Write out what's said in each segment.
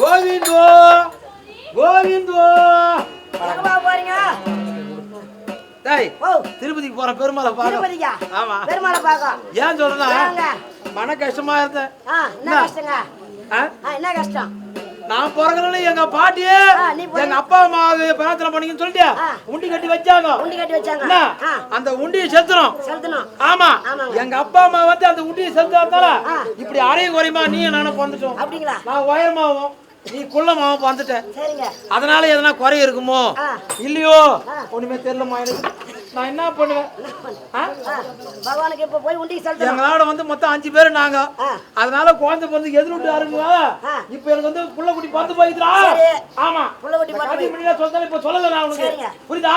கோவிந்தோ கோவிந்தோ. எங்கப்பா போறீங்க? டேய் திருப்பதிக்கு போற பெருமாளை பாக்க திருப்பதிக்கா? ஆமா. பெருமாளை பார்க்க. ஏன் ஏங்க? மன கஷ்டமா இருந்தேன். ஆ என்ன? கஷ்டங்க? ஆ என்ன கஷ்டம்? நான் பிறகுறேன்னு எங்க பாட்டி ஆ, நீ பிறகு- எங்க அப்பா அம்மாவுக்கு பிரார்த்தனை பண்ணிக்கன்னு சொல்லிட்டு. உண்டி கட்டி வச்சாங்க. உண்டி கட்டி வச்சாங்க. அந்த உண்டியை செலுத்தணும். செலுத்தணும். ஆமா. எங்க அப்பா அம்மா வந்து அந்த உண்டியை செலுத்தாதால. இப்படி அரையும் குறையுமா நீ நானும் வந்துட்டோம் அப்படிங்களா? நான் உயரமாவும் நீ குள்ளமாவும் சரிங்க. அதனால எதனா குறை இருக்குமோ. இல்லையோ. ஒண்ணுமே தெரியலம்மா எனக்கு. நான் என்ன பண்ணுவேன்? ஆ? பகவானுக்கு இப்ப போய் உண்டிக்கு செலுத்தணும்? எங்களோட வந்து மொத்தம் அஞ்சு பேர் நாங்க. அதனால குழந்தை பிறந்து எதிர் விட்டு ஆ. இப்ப எனக்கு வந்து புள்ள குட்டி பறந்து போயிடுறா சரி. ஆமா. புள்ள குட்டி இந்த பறந்து சொல்றேன் இப்ப சொல்லல நான் உனக்கு. புரியுதா.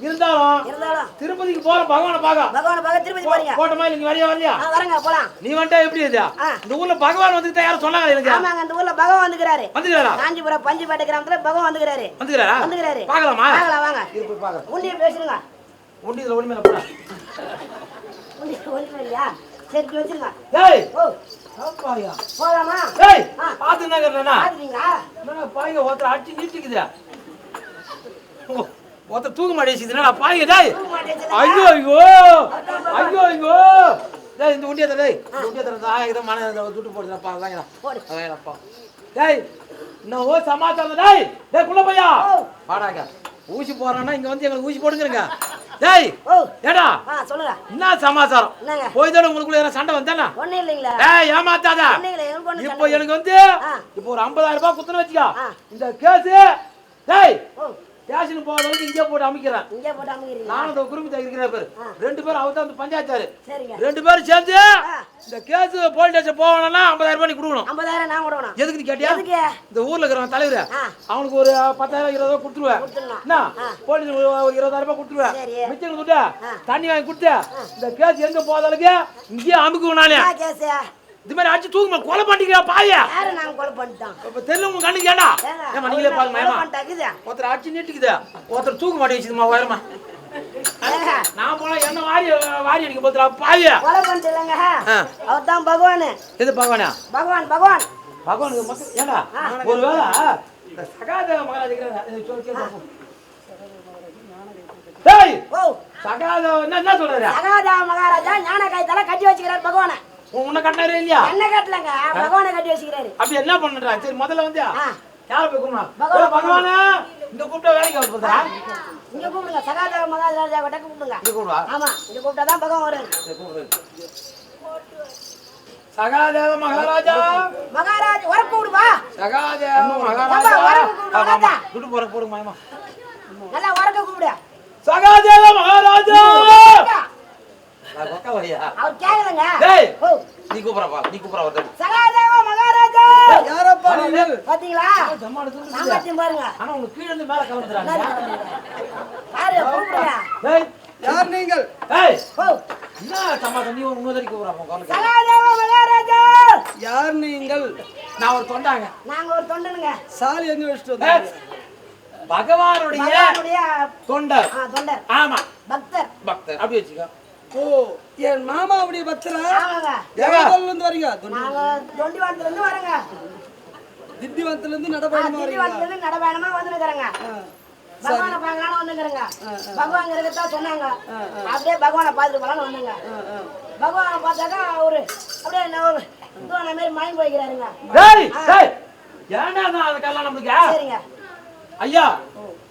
இருந்தாலும் இருந்தாலும். திருப்பதிக்கு போற பகவானை பாக்க பகவானை பார்க்க திருப்பதி போறீங்க. கோட்டமா நீங்க வரையா வரலையா வரங்க போலாம். நீ வந்துட்டா எப்படி இது. இந்த ஊர்ல பகவான் வந்துட்டு யாரும் சொன்னாங்க எனக்கு? ஆமாங்க அந்த ஊர்ல பகவான் வந்துக்கிறாரு. வந்துக்கிறாரா? காஞ்சிபுரம் பஞ்சுப்பேட்டை கிராமத்துல பகவான் வந்துக்கிறாரு. வந்துக்கிறாரா? வந்துக்கிறாரு. பாக்கலாமா பார்க்கலாம் வாங்க. பாக்கலாம் உண்டியை பேசுங்க உண்டி இதுல போடா. சரி வச்சிருங்க. டேய் ஓ போலாமா? டேய். பாத்து பாத்துட்டீங்களா? என்னடா பாய்ங்க ஒருத்தர் அடிச்சு நீட்டிக்குது. ஓ, ஒருத்தர் தூக்க மாட்டேங்குது என்னடா பாய்ங்க டேய்? ஐயோ ஐயோ! ஐயோ ஐயோ! டேய் இந்த உண்டியை தர டேய். இந்த உண்டியை தர ஆ இதை மன இதை துட்டு போடுறா பா வாங்கடா. போடு. டேய் ஓ சமாச்சாரம் டேய். டேய் குள்ள பையா. வாடாங்க ஊசி போறான்னா இங்க வந்து எங்களுக்கு ஊசி போடுங்கிறங்க. டேய் ஓ. ஏடா? சொல்லுங்க என்ன சமாச்சாரம்? என்னங்க? போய் தானே உங்களுக்குள்ள எதனா சண்டை வந்தானா? ஒண்ணும் இல்லைங்களா. டேய் ஏமாத்தாதா. இப்போ எனக்கு வந்து. இப்போ ஒரு 50000 ரூபாய் குத்துன வச்சுக்கோ. இந்த கேஸ் டேய் ஓ. ஸ்டேஷன் போற அளவுக்கு இங்கே போட்டு அமைக்கிறேன் இங்கே போட்டு அமைக்கிறீங்க நானும் இந்த குருமி இருக்கிற பேர். ரெண்டு பேரும் அவர் தான் அந்த பஞ்சாயத்தாரு. சரிங்க. ரெண்டு பேரும் சேர்ந்து. இந்த கேஸ் போலீஸ் ஸ்டேஷன் போகணும்னா 50000 ரூபாய் கொடுக்கணும். ஐம்பதாயிரம் நான் விடணும் எதுக்கு நீ கேட்டியா இந்த ஊர்ல இருக்கிறவன் தலைவர். அவனுக்கு ஒரு பத்தாயிரம் இருபதாயிரம் கொடுத்துருவேன். கொடுத்துடலாம். என்ன. போலீஸ் ஒரு இருபதாயிரம் ரூபாய் கொடுத்துருவேன். மிச்சம் கொடுத்து. தண்ணி வாங்கி கொடுத்து இந்த கேஸ் எங்க போதாலுக்கு இங்கேயே அமுக்குவேன் நானே. இது மாதிரி அடிச்சு தூக்குமா கொலை பண்ணிக்கிறா பாயா? யாரு நாங்க கொலை பண்ணிட்டோம்? இப்ப தெரியல உங்க கண்ணுக்கு ஏடா ஏமா நீங்களே பாருங்க ஏமா. ஒருத்தர் அடிச்சு நீட்டுக்குது. ஒருத்தர் தூக்க மாட்டே வச்சுதுமா உயரமா. நான் போனா என்ன வாரி வாரி அடிக்க போத்துறா பாவியா கொலை பண்ணிட்டு இல்லைங்க ஆ. அவர் தான் பகவான். எது பகவானா? பகவான் பகவான். பகவானுக்கு மக்கள் ஏடா ஒரு வேளை இந்த சகாதேவ மகாராஜ். டேய்! சகாதேவ என்ன சொல்றாரு? சகாதா மகாராஜா ஞான காயத்தால கட்டி வச்சுக்கிறார் பகவானை. உன்னை கட்டினாரே இல்லையா? என்ன கட்டலங்க? பகவானை கட்டி வச்சுக்கிறாரு. அப்படி என்ன பண்ணுறா சரி முதல்ல வந்து. யார போய் கூப்பிடணும்? பகவான். இந்த கூப்பிட்டா வேலைக்கு வந்து போதுரா இங்க கூப்பிடுங்க. சகாதா மகாராஜா கிட்ட கூப்பிடுங்க. இங்க கூப்பிடுவா? ஆமா இங்க கூப்பிட்டா தான் பகவான் கூப்பிடு. சகாதேவ மகாராஜா. மகாராஜ் வர கூடுவா சகாதேவ மகாராஜா. துட்டு போற போடுங்க மாயமா நல்லா வரக்க கூப்பிடு. சகாதேவ மகாராஜா. அவர் கேக்குறங்க டேய் ஓ. நீ கூப்பிடறப்பா நீ கூப்பிடற ஒருத்தர் சகாதேவ மகாராஜா. யாரப்பா நீ பாத்தீங்களா. சாமர்த்தியம் பாருங்க. ஆனா உனக்கு கீழ இருந்து மேல கிளம்புறாங்க யாரு? கூப்பிடுங்க. டேய். யார் நீங்கள்? டேய். என்ன நீ ஒரு குரலுக்கு. சகாதேவ மகாராஜா. யார் நீங்கள்? நான் ஒரு தொண்டாங்க. நாங்க ஒரு தொண்டனுங்க. சாலி எங்க வச்சுட்டு வந்தீங்க? பகவானுடைய தொண்டர். ஆ, தொண்டர். ஆமா. பக்தர். பக்தர். அப்படி வச்சுக்கோ. ஓ என் மாமா அப்படி பக்தரா? ஆமாங்க. எவ்வளவுல இருந்து வரீங்க? தொண்டி- நாங்க தொண்டிவானத்துல இருந்து வரோங்க திண்டிவனத்துல இருந்து நடப்பயணமா வரீங்க திண்டிவனத்துல இருந்து நடபயணமா வந்துருக்கிறேங்க பகவானை பார்க்கலாம்னு வந்துக்கிறேங்க பகவான் இருக்கத்தான் சொன்னாங்க. அப்படியே பகவானை பார்த்துட்டு வந்தேங்க. பகவானை பார்த்தாக்கா அவரு அப்படியே என்ன ஒரு தூண மாதிரி மயங்கி டேய் ஏன்டா நான் அந்த கல்யாணம் நம்மளுக்கு? சரிங்க. ஐயா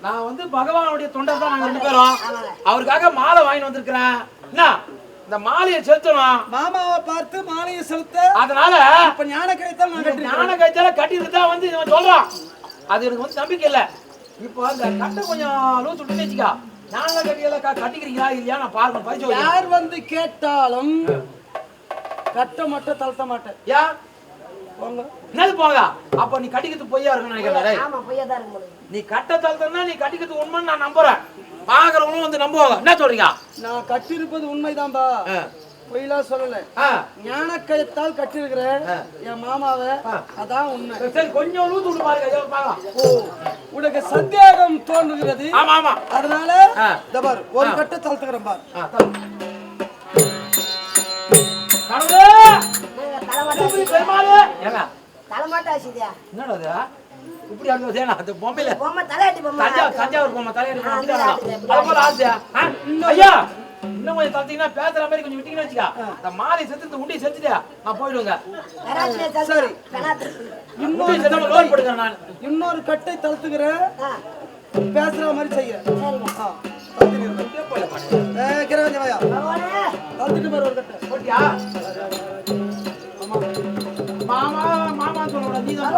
நான் வந்து பகவானுடைய தொண்டர் தான் நாங்க ரெண்டு பேரும். ஆமாங்க. அவருக்காக மாலை வாங்கிட்டு வந்திருக்கிறேன். இந்த மாலையை செலுத்தணும்? மாமாவை பார்த்து மாலையை செலுத்த அதனால இப்ப ஞான நான் கட்டிருக்கேன். ஞான கைத்தால கட்டிட்டு தான் வந்து இவன் சொல்றான். அது எனக்கு வந்து நம்பிக்கை இல்ல. இப்போ அந்த கட்டை கொஞ்சம் லூஸ் விட்டு வச்சுக்கா. ஞான கட்டியில கட்டிக்கிறீங்களா இல்லையா நான் பார்க்கணும் பரிசு வைக்கணும். யார் வந்து கேட்டாலும் கட்ட மாட்டேன் தளர்த்த மாட்டேன். ஏன் போங்க. என்னது போங்க? அப்ப நீ கட்டிக்கிறது பொய்யா இருக்குன்னு நினைக்கிறேன் நீ கட்ட தளர்த்தனா நீ கட்டிக்கிறது உண்மைன்னு நான் நம்புறேன். பாக்குறவங்களும் வந்து நம்புவாங்க. என்ன சொல்றீங்க? நான் கட்டியிருப்பது உண்மைதான்பா. ஆ. பொய்லாம் சொல்லல. ஆ. ஞான கயத்தால் கட்டியிருக்கிறேன் என் மாமாவை. அதான் உண்மை. சரி கொஞ்சம் விட்டு பாருங்க ஓ உனக்கு சந்தேகம் தோன்றுகிறது. ஆமா ஆமா. அதனால. இந்த பார் ஒரு கட்ட தளர்த்துக்கிறேன் பார். ஆ, தள்ளு. கடவுளே! நாங்க தலைமாட்டா ஆச்சுதியா என்னடா இப்படி ஆடுறது ஏன்னா அது பொம்மையில பொம்மை தலையாட்டி பொம்மை தஞ்சாவூர் தஞ்சாவூர் பொம்மை தலையாடி ஆ, பொம்மை அந்த. அது போல ஆடுதா? ஆ? ஐயா இன்னும் கொஞ்சம் தந்தீங்கன்னா பேசுற மாதிரி கொஞ்சம் விட்டீங்கன்னு வச்சுக்கா. இந்த மாலை செத்து இந்த உண்டி செத்துட்டா நான் போயிடுவேங்க. சரி. லோன் போட்டுக்கிறேன் நான். இன்னொரு கட்டை தழுத்துக்கிறேன் ஆ. பேசுற மாதிரி செய்ய. சரிங்க. ஆ, தழுத்துக்கிறேன். ஏய், கிரகஞ்ச வாயா. பகவானே. தழுத்துட்டு பாரு ஒரு கட்டை. போட்டியா? மாமா மாமா சொல்லக்கூடாது நீ தான்